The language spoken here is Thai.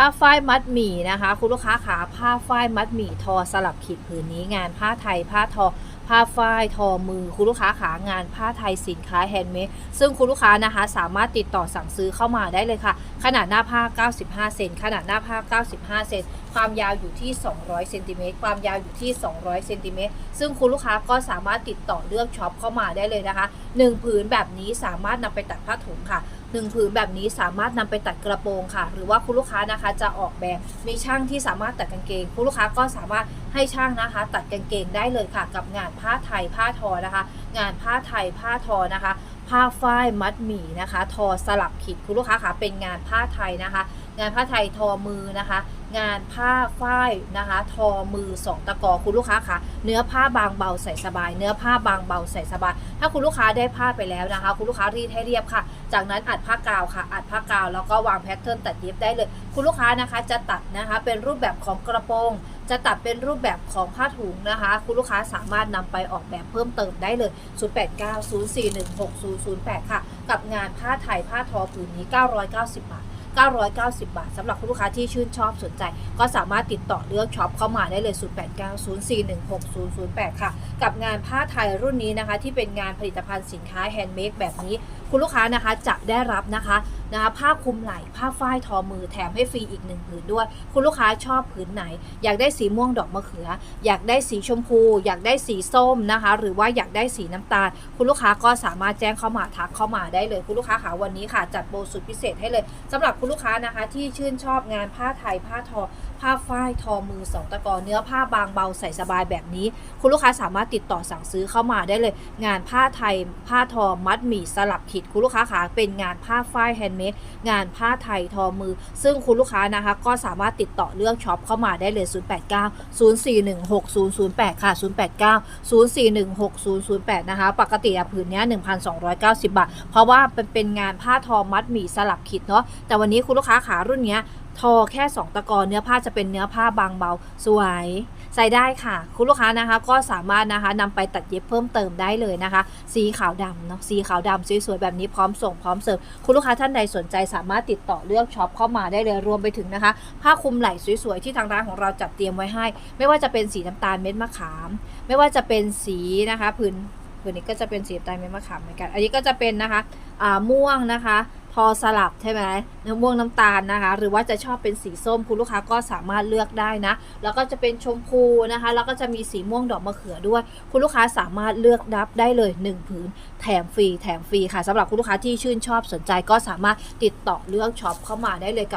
ผ้าฝ้ายมัดหมี่นะคะ คุณลูกค้าขาผ้าฝ้ายมัดหมี่ทอสลับขีดผืนนี้งานผ้าไทยผ้าทอผ้าฝ้ายทอมือคุณลูกค้าขางานผ้าไทยสินค้าแฮนด์เมดซึ่งคุณลูกค้านะคะ สามารถติดต่อสั่งซื้อเข้ามาได้เลยค่ะ ขนาดหน้าผ้า 95 เซนขนาดหน้าผ้า 95 เซนความยาวอยู่ที่ 200 เซนติเมตรความยาวอยู่ที่ 200 เซนติเมตรซึ่งคุณลูกค้าก็สามารถติดต่อเลือกช็อปเข้ามาได้เลยนะคะ 1 ผืนแบบนี้สามารถนำไปตัดผ้าถุงค่ะ หนึ่งผืนแบบนี้สามารถนำไปตัดกระโปรงค่ะ หรือว่าคุณลูกค้านะคะจะออกแบบมีช่างที่สามารถตัดกางเกง คุณลูกค้าก็สามารถให้ช่างนะคะ ตัดกางเกงได้เลยค่ะ กับงานผ้าไทยผ้าทอนะคะ งานผ้าไทยผ้าทอนะคะ ผ้าฝ้ายมัดหมี่นะคะ ทอสลับขีดคุณลูกค้าค่ะเป็นงานผ้าไทยนะคะ งานผ้าไทยทอมือนะคะ งานผ้าฝ้ายนะคะ ทอมือสองตะกอคุณลูกค้าคะเนื้อผ้าบางเบาใส่สบาย เนื้อผ้าบางเบาใส่สบาย ถ้าคุณลูกค้าได้ผ้าไปแล้วนะคะ คุณลูกค้ารีดให้เรียบค่ะ จากนั้นอัดผ้ากาวค่ะ อัดผ้ากาวแล้วก็วางแพทเทิร์นตัดเย็บได้เลย คุณลูกค้านะคะจะตัดนะคะเป็นรูปแบบของกระโปรงจะตัดเป็นรูปแบบของผ้าถุงนะคะ คุณลูกค้าสามารถนำไปออกแบบเพิ่มเติมได้เลย 0890416008 ค่ะ กับงานผ้าไทยผ้าทอผืนนี้ 990 บาท 990 บาทสำหรับคุณลูกค้าที่ชื่นชอบสนใจ ก็สามารถติดต่อเลือกช็อปเข้ามาได้เลย 0890416008 ค่ะ กับงานผ้าไทยรุ่นนี้นะคะ ที่เป็นงานผลิตภัณฑ์สินค้าแฮนด์เมดแบบนี้ คุณลูกค้านะคะจะได้รับนะคะนะคะผ้าคลุมไหล่ผ้าฝ้ายทอมือแถมให้ฟรีอีกหนึ่งผืนด้วย คุณลูกค้าชอบผืนไหน อยากได้สีม่วงดอกมะเขือ อยากได้สีชมพู อยากได้สีส้มนะคะ หรือว่าอยากได้สีน้ำตาล คุณลูกค้าก็สามารถแจ้งเข้ามาทักเข้ามาได้เลย คุณลูกค้าค่ะวันนี้ค่ะ จัดโปรสุดพิเศษให้เลยสำหรับคุณลูกค้านะคะที่ชื่นชอบงานผ้าไทยผ้าทอผ้าฝ้ายทอมือสองตะกอเนื้อผ้าบางเบาใส่สบายแบบนี้ คุณลูกค้าสามารถติดต่อสั่งซื้อเข้ามาได้เลย งานผ้าไทยผ้าทอมัดหมี่สลับขีดคุณลูกค้าขาเป็นงานผ้าฝ้ายแฮนด์เมดงานผ้าไทยทอมือ ซึ่งคุณลูกค้านะคะ ก็สามารถติดต่อเลือกช็อปเข้ามาได้เลย 089 0416008 ค่ะ 089 0416008 นะคะ ปกติอะผืนเนี้ย1,290 บาท เพราะว่าเป็นเป็นงานผ้าทอมัดหมี่สลับขีดเนาะแต่วันนี้คุณลูกค้าขารุ่นเนี้ยทอแค่ 2 ตะกอนเนื้อผ้าจะเป็นเนื้อผ้าบางเบาสวยใส่ได้ค่ะ คุณลูกค้านะคะก็สามารถนะคะนำไปตัดเย็บเพิ่มเติมได้เลยนะคะ สีขาวดำเนาะสีขาวดำสวยๆแบบนี้พร้อมส่งพร้อมเสิร์ฟคุณลูกค้าท่านใดสนใจสามารถติดต่อเลือกช็อปเข้ามาได้เลยรวมไปถึงนะคะ ผ้าคลุมไหล่สวยๆ ที่ทางร้านของเราจัดเตรียมไว้ให้ ไม่ว่าจะเป็นสีน้ำตาลเม็ดมะขาม ไม่ว่าจะเป็นสีนะคะผืนผืนนี้ก็จะเป็นสีน้ำตาลเม็ดมะขามเหมือนกัน อันนี้ก็จะเป็นนะคะอ่าม่วงนะคะ อสลับใช่ไหมเนื้อม่วงน้ำตาลนะคะ หรือว่าจะชอบเป็นสีส้มคุณลูกค้าก็สามารถเลือกได้นะ แล้วก็จะเป็นชมพูนะคะ แล้วก็จะมีสีม่วงดอกมะเขือด้วย คุณลูกค้าสามารถเลือกรับได้เลย 1 ผืน แถมฟรีแถมฟรีค่ะสำหรับคุณลูกค้าที่ชื่นชอบสนใจก็สามารถติดต่อเลือกช็อปเข้ามาได้เลยกับ